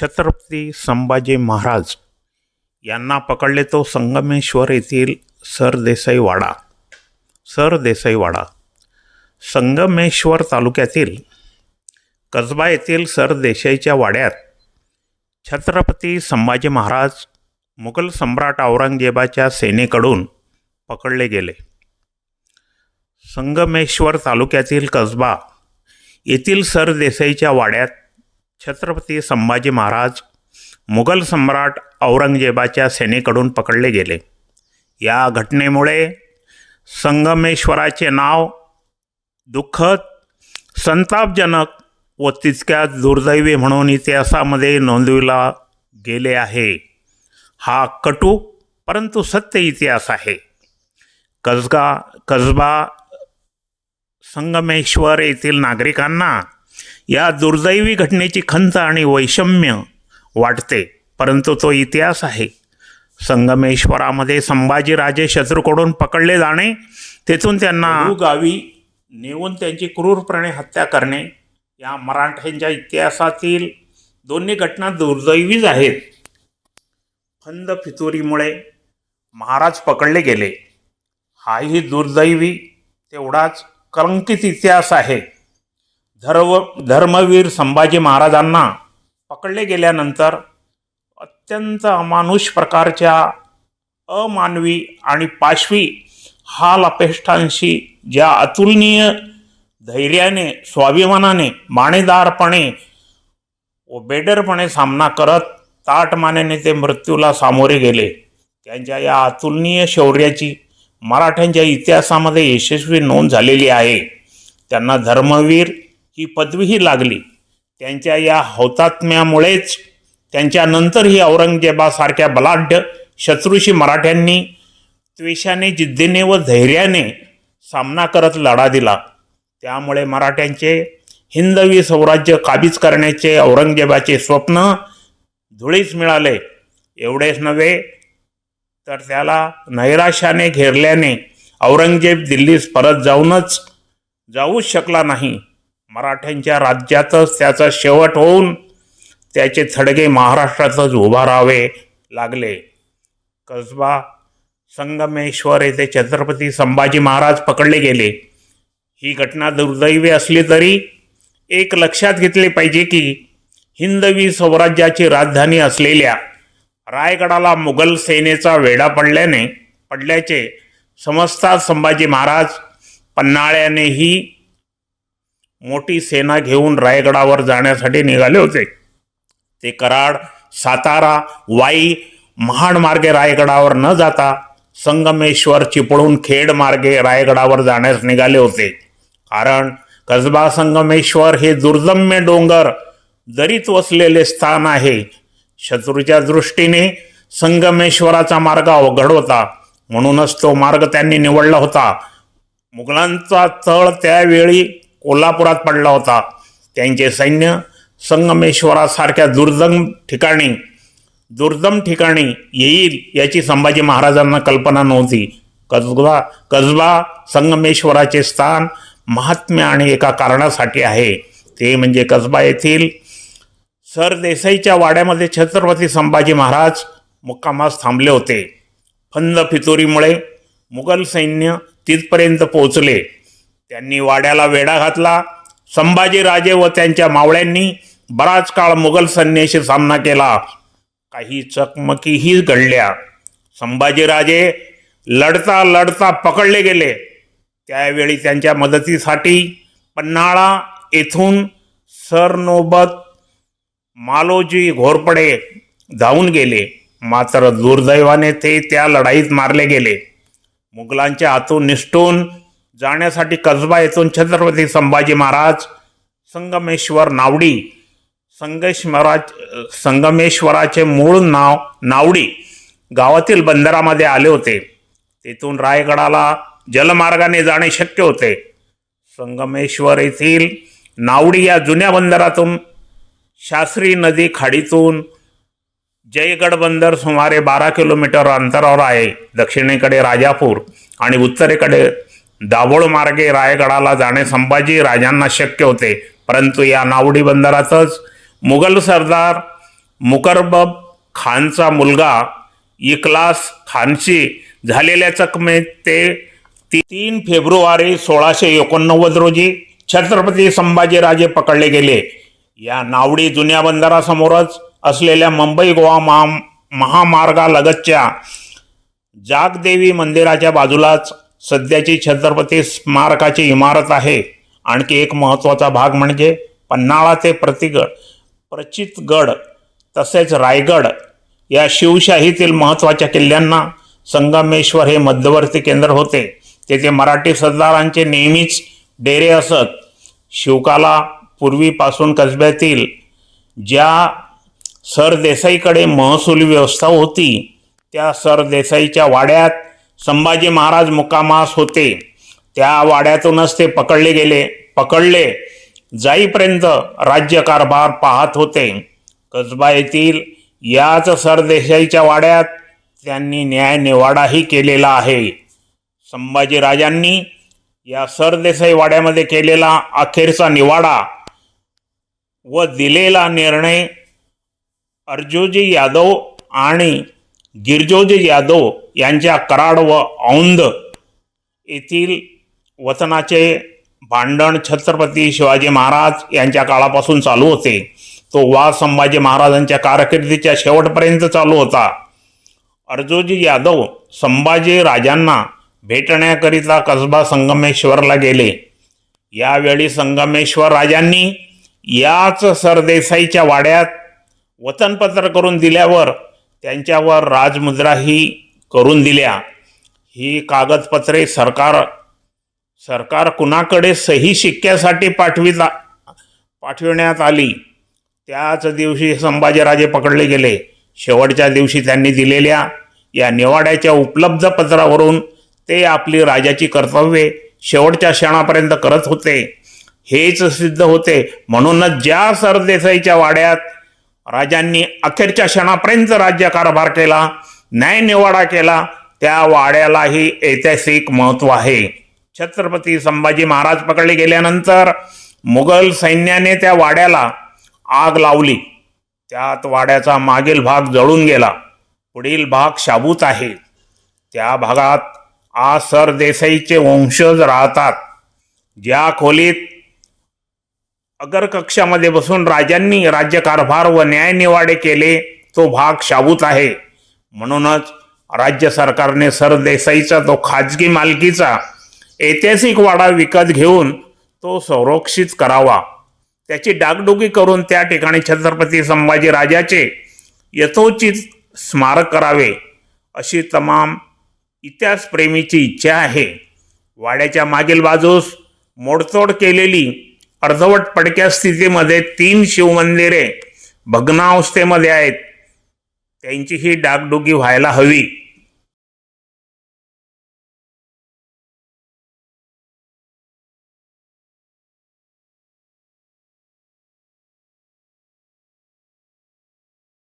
छत्रपती संभाजी महाराज यांना पकडले तो संगमेश्वर येथील सरदेसाई वाडा सरदेसाई वाडा संगमेश्वर तालुक्यातील कसबा येथील सरदेसाईच्या वाड्यात छत्रपती संभाजी महाराज मुघल सम्राट औरंगजेबाच्या सेनेकडून पकडले गेले. संगमेश्वर तालुक्यातील कसबा येथील सरदेसाईच्या वाड्यात छत्रपती संभाजी महाराज मुघल सम्राट औरंगजेबाच्या सेनेकडून पकडले गेले. या घटनेमुळे संगमेश्वराचे नाव दुःखद संतापजनक व तितक्याच दुर्दैवी म्हणून इतिहासामध्ये नोंदविला गेले आहे. हा कटू परंतु सत्य इतिहास आहे. कसगा कसबा संगमेश्वर येथील नागरिकांना या दुर्दैवी घटनेची खंत आणि वैषम्य वाटते परंतु तो इतिहास आहे. संगमेश्वरामध्ये संभाजीराजे शत्रूकडून पकडले जाणे तेथून त्यांना गावी नेऊन त्यांची क्रूरपणे हत्या करणे या मराठ्यांच्या इतिहासातील दोन्ही घटना दुर्दैवीच आहेत. फंद फितुरीमुळे महाराज पकडले गेले. हाही दुर्दैवी तेवढाच कलंकित इतिहास आहे. धर्व धर्मवीर संभाजी महाराजांना पकडले गेल्यानंतर अत्यंत अमानुष प्रकारच्या अमानवी आणि पाशवी हाल अपेष्टांशी ज्या अतुलनीय धैर्याने स्वाभिमानाने माणेदारपणे व बेडरपणे सामना करत ताटमानेने ते मृत्यूला सामोरे गेले. त्यांच्या या अतुलनीय शौर्याची मराठ्यांच्या इतिहासामध्ये यशस्वी नोंद झालेली आहे. त्यांना धर्मवीर ही पदवीही लागली. त्यांच्या या हौतात्म्यामुळेच त्यांच्यानंतरही औरंगजेबासारख्या बलाढ्य शत्रूशी मराठ्यांनी त्वेषाने जिद्दीने व धैर्याने सामना करत लढा दिला. त्यामुळे मराठ्यांचे हिंदवी स्वराज्य काबीज करण्याचे औरंगजेबाचे स्वप्न धुळीस मिळाले. एवढेच नव्हे तर त्याला नैराश्याने घेरल्याने औरंगजेब दिल्लीस परत जाऊनच जाऊच शकला नाही. मराठ्यांच्या राज्यातच त्याचा शेवट होऊन त्याचे थडगे महाराष्ट्रातच उभारावे लागले. कसबा संगमेश्वर येथे छत्रपती संभाजी महाराज पकडले गेले. ही घटना दुर्दैवी असली तरी एक लक्षात घेतले पाहिजे की हिंदवी स्वराज्याची राजधानी असलेल्या रायगडाला मुघल सेनेचा वेढा पडल्याने पडल्याचे समजतात संभाजी महाराज पन्हाळ्यानेही मोठी सेना घेऊन रायगडावर जाण्यासाठी निघाले होते. ते कराड सातारा वाई महाड मार्गे रायगडावर न जाता संगमेश्वर चिपळूण खेड मार्गे रायगडावर जाण्यास निघाले होते. कारण कसबा संगमेश्वर हे दुर्जम्य डोंगर दरीत वसलेले स्थान आहे शत्रूच्या दृष्टीने संगमेश्वराचा मार्ग अवघड होता. म्हणूनच तो मार्ग त्यांनी निवडला होता. मुघलांचा तळ त्यावेळी कोल्हापुरात पडला होता. त्यांचे सैन्य संगमेश्वरासारख्या दुर्दम ठिकाणी दुर्दम ठिकाणी येईल याची संभाजी महाराजांना कल्पना नव्हती. कसबा कसबा संगमेश्वराचे स्थान महात्म्य आणि एका कारणासाठी आहे. ते म्हणजे कसबा येथील सरदेसाईच्या वाड्यामध्ये छत्रपती संभाजी महाराज मुक्कामास थांबले होते. फंद फितुरीमुळे मुघल सैन्य तिथपर्यंत पोहोचले. त्यांनी वाड्याला वेढा घातला. संभाजीराजे व त्यांच्या मावळ्यांनी बराच काळ मुघल सैन्याशी सामना केला. काही चकमकीही घडल्या. संभाजीराजे लढता लढता पकडले गेले. त्यावेळी त्यांच्या मदतीसाठी पन्हाळा येथून सरनोबत मालोजी घोरपडे धावून गेले. मात्र दुर्दैवाने ते त्या लढाईत मारले गेले. मुघलांच्या हातून निष्ठून जाण्यासाठी कसबा येथून छत्रपती संभाजी महाराज संगमेश्वर नावडी संगमेश्वराज संगमेश्वराचे मूळ नाव नावडी गावातील बंदरामध्ये आले होते. तेथून रायगडाला जलमार्गाने जाणे शक्य होते. संगमेश्वर येथील नावडी या जुन्या बंदरातून शास्त्री नदी खाडीतून जयगड बंदर सुमारे बारा किलोमीटर अंतरावर आहे. दक्षिणेकडे राजापूर आणि उत्तरेकडे दाभोळ मार्गे रायगडाला जाणे संभाजी राजांना शक्य होते. परंतु या नावडी बंदरातच मुघल सरदार मुकरबब खानचा मुलगा इकलास खानशी झालेल्या चकमेत ते तीन फेब्रुवारी सोळाशे एकोणनव्वद रोजी छत्रपती संभाजीराजे पकडले गेले. या नावडी जुन्या बंदरासमोरच असलेल्या मुंबई गोवा महा महामार्गालगतच्या जागदेवी मंदिराच्या बाजूलाच सध्याची छत्रपती स्मारकाची इमारत आहे. आणखी एक महत्त्वाचा भाग म्हणजे पन्हाळा ते प्रतिगड प्रचितगड तसेच रायगड या शिवशाहीतील महत्त्वाच्या किल्ल्यांना संगमेश्वर हे मध्यवर्ती केंद्र होते. तेथे मराठी सरदारांचे नेहमीच डेरे असत. शिवकाला पूर्वीपासून कसब्यातील ज्या सरदेसाईकडे महसूल व्यवस्था होती त्या सरदेसाईच्या वाड्यात संभाजी महाराज मुक्कामास होते. त्या वाड्यातूनच ते पकडले गेले. पकडले. जाईपर्यंत राज्यकारभार पाहत होते. कसबा येथील याच सरदेसाईच्या वाड्यात त्यांनी न्याय निवाडाही केलेला आहे. संभाजीराजांनी या सरदेसाई वाड्यामध्ये केलेला अखेरचा निवाडा व दिलेला निर्णय अर्जुजी यादव आणि गिरजोजी यादव यांच्या कराड व औंध येथील वतनाचे भांडण छत्रपती शिवाजी महाराज यांच्या काळापासून चालू होते. तो वाद संभाजी महाराजांच्या कारकिर्दीच्या शेवटपर्यंत चालू होता. अर्जोजी यादव संभाजी राजांना भेटण्याकरिता कसबा संगमेश्वरला गेले. यावेळी संगमेश्वर राजांनी याच सरदेसाईच्या वाड्यात वतनपत्र करून दिल्यावर त्यांच्यावर राजमुद्राही करून दिल्या. ही कागदपत्रे सरकार सरकार कुणाकडे सही शिक्क्यासाठी पाठवित पाठविण्यात आली त्याच दिवशी संभाजीराजे पकडले गेले. शेवटच्या दिवशी त्यांनी दिलेल्या या निवाड्याच्या उपलब्ध पत्रावरून ते आपली राजाची कर्तव्ये शेवटच्या क्षणापर्यंत करत होते. हेच सिद्ध होते म्हणूनच ज्या सरदेसाईच्या वाड्यात राजांनी अखेरच्या क्षणापर्यंत राज्यकारभार केला न्यायनिवाडा केला. त्या वाड्यालाही ऐतिहासिक महत्त्व आहे. छत्रपती संभाजी महाराज पकडले गेल्यानंतर मुघल सैन्याने त्या वाड्याला आग लावली. त्यात वाड्याचा मागील भाग जळून गेला. पुढील भाग शाबूत आहे. त्या भागात आज सरदेसाईचे वंशज राहतात. ज्या खोलीत अगर कक्षामध्ये बसून राजांनी राज्यकारभार व न्यायनिवाडे केले तो भाग शाबूत आहे. म्हणूनच राज्य सरकारने सरदेसाईचा तो खाजगी मालकीचा ऐतिहासिक वाडा विकत घेऊन तो संरक्षित करावा. त्याची डागडुगी करून त्या ठिकाणी छत्रपती संभाजी राजाचे यथोचित स्मारक करावे अशी तमाम इतिहासप्रेमीची इच्छा आहे. वाड्याच्या मागील बाजूस मोडतोड केलेली अर्धवट पडक्या स्थितीमध्ये तीन शिवमंदिरे भग्नावस्थेमध्ये आहेत. त्यांची ही डागडुगी व्हायला हवी.